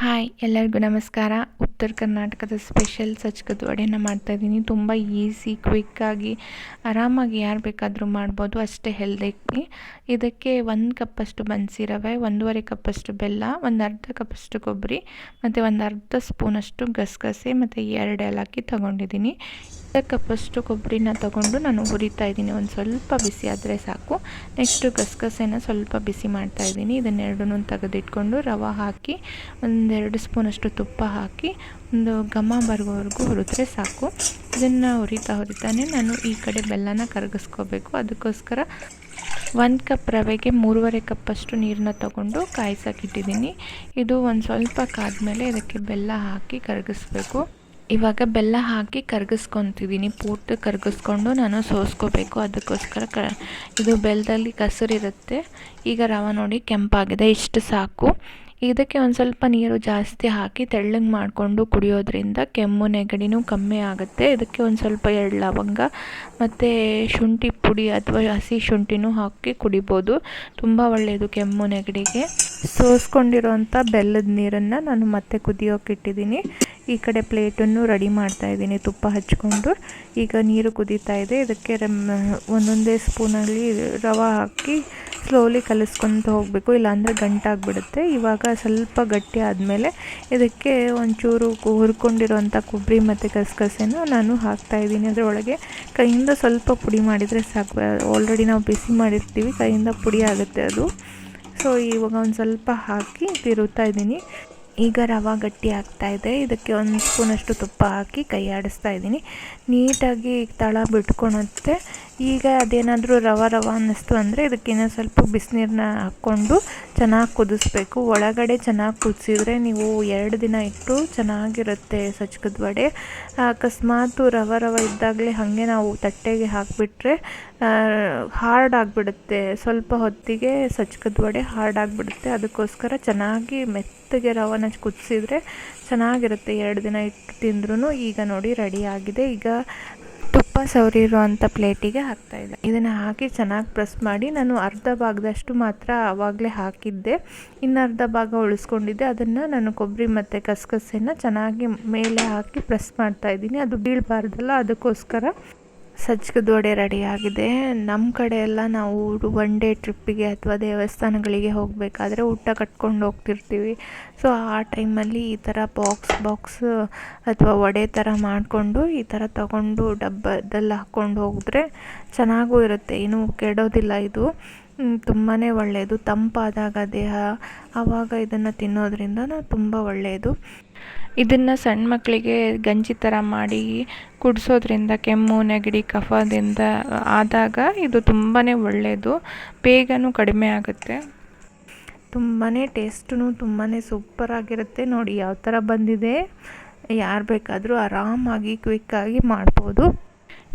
Hi, ಎಲ್ಲರಿಗೂ ನಮಸ್ಕಾರ. ಉತ್ತರ ಕರ್ನಾಟಕದ ಸ್ಪೆಷಲ್ ಸಜ್ಕದ ವಡೆನ ಮಾಡ್ತಾಯಿದ್ದೀನಿ ತುಂಬ ಈಸಿ ಕ್ವಿಕ್ಕಾಗಿ ಆರಾಮಾಗಿ ಯಾರು ಬೇಕಾದರೂ ಮಾಡ್ಬೋದು. ಅಷ್ಟೇ ಹೆಲ್ದಿ ಇದಕ್ಕೆ ಒಂದು ಕಪ್ಪಷ್ಟು ಬನ್ಸಿ ರವೆ, ಒಂದೂವರೆ ಕಪ್ಪಷ್ಟು ಬೆಲ್ಲ, ಒಂದು ಅರ್ಧ ಕಪ್ಪಷ್ಟು ಕೊಬ್ಬರಿ ಮತ್ತು ಒಂದು ಅರ್ಧ ಸ್ಪೂನಷ್ಟು ಗಸಗಸೆ, ಮತ್ತು ಎರಡು ಏಲಕ್ಕಿ ತೊಗೊಂಡಿದ್ದೀನಿ. ಕಪ್ಪಷ್ಟು ಕೊಬ್ಬರಿನ ತಗೊಂಡು ನಾನು ಹುರಿತಾ ಇದ್ದೀನಿ. ಒಂದು ಸ್ವಲ್ಪ ಬಿಸಿ ಆದರೆ ಸಾಕು. ನೆಕ್ಸ್ಟು ಗಸಗಸೆನ ಸ್ವಲ್ಪ ಬಿಸಿ ಮಾಡ್ತಾ ಇದ್ದೀನಿ. ಇದನ್ನೆರಡನ್ನೂ ತೆಗೆದಿಟ್ಕೊಂಡು ರವೆ ಹಾಕಿ, ಒಂದೆರಡು ಸ್ಪೂನಷ್ಟು ತುಪ್ಪ ಹಾಕಿ, ಒಂದು ಘಮ ಬರುವವರೆಗೂ ಹುರಿದ್ರೆ ಸಾಕು. ಇದನ್ನು ಹುರಿತಾ ಹುರಿತಾನೆ ನಾನು ಈ ಕಡೆ ಬೆಲ್ಲನ ಕರಗಿಸ್ಕೋಬೇಕು. ಅದಕ್ಕೋಸ್ಕರ ಒಂದು ಕಪ್ ರವೆಗೆ ಮೂರುವರೆ ಕಪ್ಪಷ್ಟು ನೀರನ್ನ ತಗೊಂಡು ಕಾಯಿಸೋಕ್ಕಿಟ್ಟಿದ್ದೀನಿ ಇದು ಒಂದು ಸ್ವಲ್ಪ ಕಾದ ಮೇಲೆ ಇದಕ್ಕೆ ಬೆಲ್ಲ ಹಾಕಿ ಕರಗಿಸ್ಬೇಕು. ಇವಾಗ ಬೆಲ್ಲ ಹಾಕಿ ಕರ್ಗಿಸ್ಕೊತಿದ್ದೀನಿ. ಪೂರ್ತಿ ಕರಗಿಸ್ಕೊಂಡು ನಾನು ಸೋಸ್ಕೋಬೇಕು. ಅದಕ್ಕೋಸ್ಕರ ಕ, ಇದು ಬೆಲ್ಲದಲ್ಲಿ ಕಸರಿರುತ್ತೆ. ಈಗ ರವೆ ನೋಡಿ ಕೆಂಪಾಗಿದೆ. ಇಷ್ಟು ಸಾಕು. ಇದಕ್ಕೆ ಒಂದು ಸ್ವಲ್ಪ ನೀರು ಜಾಸ್ತಿ ಹಾಕಿ ತೆಳ್ಳಗೆ ಮಾಡಿಕೊಂಡು ಕುಡಿಯೋದ್ರಿಂದ ಕೆಮ್ಮು, ನೆಗಡಿನೂ ಕಮ್ಮಿ ಆಗುತ್ತೆ. ಇದಕ್ಕೆ ಒಂದು ಸ್ವಲ್ಪ ಎಳ್ಳು ಲವಂಗ ಮತ್ತು ಶುಂಠಿ ಪುಡಿ ಅಥವಾ ಹಸಿ ಶುಂಠಿನೂ ಹಾಕಿ ಕುಡಿಬೋದು. ತುಂಬ ಒಳ್ಳೆಯದು ಕೆಮ್ಮು, ನೆಗಡಿಗೆ. ಸೋಸ್ಕೊಂಡಿರೋಂಥ ಬೆಲ್ಲದ ನೀರನ್ನು ನಾನು ಮತ್ತೆ ಕುದಿಯೋಕೆ ಇಟ್ಟಿದ್ದೀನಿ. ಈ ಕಡೆ ಪ್ಲೇಟನ್ನು ರೆಡಿ ಮಾಡ್ತಾ ಇದ್ದೀನಿ ತುಪ್ಪ ಹಚ್ಕೊಂಡು. ಈಗ ನೀರು ಕುದೀತಾ ಇದೆ. ಇದಕ್ಕೆ ಒಂದೊಂದೇ ಸ್ಪೂನಲ್ಲಿ ರವೆ ಹಾಕಿ ಸ್ಲೋಲಿ ಕಲಿಸ್ಕೊತ ಹೋಗಬೇಕು. ಇಲ್ಲಾಂದರೆ ಗಂಟಾಗ್ಬಿಡುತ್ತೆ ಇವಾಗ ಸ್ವಲ್ಪ ಗಟ್ಟಿ ಆದಮೇಲೆ ಇದಕ್ಕೆ ಒಂಚೂರು ಹುರ್ಕೊಂಡಿರೋಂಥ ಕೊಬ್ಬರಿ ಮತ್ತು ಗಸಗಸೆನ ನಾನು ಹಾಕ್ತಾಯಿದ್ದೀನಿ ಅದರೊಳಗೆ ಕೈಯಿಂದ ಸ್ವಲ್ಪ ಪುಡಿ ಮಾಡಿದರೆ ಸಾಕು. ಆಲ್ರೆಡಿ ನಾವು ಬಿಸಿ ಮಾಡಿರ್ತೀವಿ. ಕೈಯಿಂದ ಪುಡಿ ಆಗುತ್ತೆ ಅದು. ಸೊ ಇವಾಗ ಒಂದು ಸ್ವಲ್ಪ ಹಾಕಿ ತಿರುತ್ತಾ ಇದ್ದೀನಿ. ಈಗ ರವೆ ಗಟ್ಟಿ ಆಗ್ತಾ ಇದೆ. ಇದಕ್ಕೆ ಒಂದು ಸ್ಪೂನಷ್ಟು ತುಪ್ಪ ಹಾಕಿ ಕೈ ಆಡಿಸ್ತಾ ಇದ್ದೀನಿ. ನೀಟಾಗಿ ತಳ ಬಿಟ್ಕೊಳುತ್ತೆ ಈಗ ಅದೇನಾದರೂ ರವೆ ರವೆ ಅನ್ನಿಸ್ತು ಅಂದರೆ ಇದಕ್ಕಿನ್ನ ಸ್ವಲ್ಪ ಬಿಸಿನೀರನ್ನ ಹಾಕ್ಕೊಂಡು ಚೆನ್ನಾಗಿ ಕುದಿಸ್ಬೇಕು. ಒಳಗಡೆ ಚೆನ್ನಾಗಿ ಕುದಿಸಿದ್ರೆ ನೀವು ಎರಡು ದಿನ ಇಟ್ಟು ಚೆನ್ನಾಗಿರುತ್ತೆ ಸಜ್ಕದ ವಡೆ. ಅಕಸ್ಮಾತ್ ರವ ರವೆ ಇದ್ದಾಗಲೇ ಹಾಗೆ ನಾವು ತಟ್ಟೆಗೆ ಹಾಕಿಬಿಟ್ರೆ ಹಾರ್ಡ್ ಆಗಿಬಿಡುತ್ತೆ. ಸ್ವಲ್ಪ ಹೊತ್ತಿಗೆ ಸಜ್ಕದ ವಡೆ ಹಾರ್ಡ್ ಆಗಿಬಿಡುತ್ತೆ. ಅದಕ್ಕೋಸ್ಕರ ಚೆನ್ನಾಗಿ ಮೆತ್ತಗೆ ರವನ ಕುದಿಸಿದ್ರೆ ಚೆನ್ನಾಗಿರುತ್ತೆ. ಎರಡು ದಿನ ಇಟ್ಟು ತಿಂದ್ರೂ ಈಗ ನೋಡಿ ರೆಡಿ ಆಗಿದೆ. ಈಗ ತುಪ್ಪ ಸವರಿರುವಂಥ ಪ್ಲೇಟಿಗೆ ಹಾಕ್ತಾಯಿದ್ದೆ ಇದನ್ನು ಹಾಕಿ ಚೆನ್ನಾಗಿ ಪ್ರೆಸ್ ಮಾಡಿ ನಾನು ಅರ್ಧ ಭಾಗದಷ್ಟು ಮಾತ್ರ ಆವಾಗಲೇ ಹಾಕಿದ್ದೆ. ಇನ್ನು ಅರ್ಧ ಭಾಗ ಉಳಿಸ್ಕೊಂಡಿದ್ದೆ. ಅದನ್ನು ನಾನು ಕೊಬ್ಬರಿ ಮತ್ತು ಕಸಕಸೆನ ಚೆನ್ನಾಗಿ ಮೇಲೆ ಹಾಕಿ ಪ್ರೆಸ್ ಮಾಡ್ತಾ ಇದ್ದೀನಿ. ಅದು ಬೀಳಬಾರ್ದಲ್ಲ, ಅದಕ್ಕೋಸ್ಕರ. ಸಜ್ಜಕದ ವಡೆ ರೆಡಿಯಾಗಿದೆ ನಮ್ಮ ಕಡೆ ಎಲ್ಲ ನಾವು ಒನ್ ಡೇ ಟ್ರಿಪ್ಪಿಗೆ ಅಥವಾ ದೇವಸ್ಥಾನಗಳಿಗೆ ಹೋಗಬೇಕಾದ್ರೆ ಊಟ ಕಟ್ಕೊಂಡು ಹೋಗ್ತಿರ್ತೀವಿ. ಸೊ ಆ ಟೈಮಲ್ಲಿ ಈ ಥರ ಬಾಕ್ಸ್ ಬಾಕ್ಸ್ ಅಥವಾ ವಡೆ ಥರ ಮಾಡಿಕೊಂಡು ಈ ಥರ ತಗೊಂಡು ಡಬ್ಬದಲ್ಲಿ ಹಾಕ್ಕೊಂಡು ಹೋಗಿದ್ರೆ ಚೆನ್ನಾಗೂ ಇರುತ್ತೆ. ಏನೂ ಕೆಡೋದಿಲ್ಲ ಇದು. ತುಂಬಾ ಒಳ್ಳೆಯದು. ತಂಪಾದಾಗ ದೇಹ ಆವಾಗ ಇದನ್ನು ತಿನ್ನೋದ್ರಿಂದ ತುಂಬ ಒಳ್ಳೆಯದು. ಇದನ್ನು ಸಣ್ಣ ಮಕ್ಕಳಿಗೆ ಗಂಜಿ ಥರ ಮಾಡಿ ಕುಡಿಸೋದ್ರಿಂದ ಕೆಮ್ಮು ನೆಗಡಿ ಕಫದಿಂದ ಆದಾಗ ಇದು ತುಂಬಾ ಒಳ್ಳೆಯದು ಬೇಗನೂ ಕಡಿಮೆ ಆಗುತ್ತೆ. ತುಂಬಾ ಟೇಸ್ಟೂ ತುಂಬಾ ಸೂಪರಾಗಿರುತ್ತೆ ನೋಡಿ ಯಾವ ಥರ ಬಂದಿದೆ. ಯಾರು ಬೇಕಾದರೂ ಆರಾಮಾಗಿ ಕ್ವಿಕ್ಕಾಗಿ ಮಾಡ್ಬೋದು.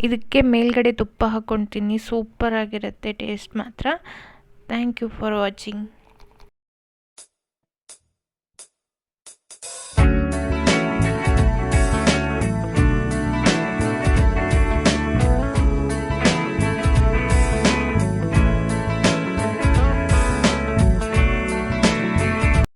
ಇದಕ್ಕೆ ಮೇಲ್ಗಡೆ ತುಪ್ಪ ಹಾಕ್ಕೊಳ್ತೀನಿ ಸೂಪರಾಗಿರುತ್ತೆ ಟೇಸ್ಟ್ ಮಾತ್ರ. Thank you for watching.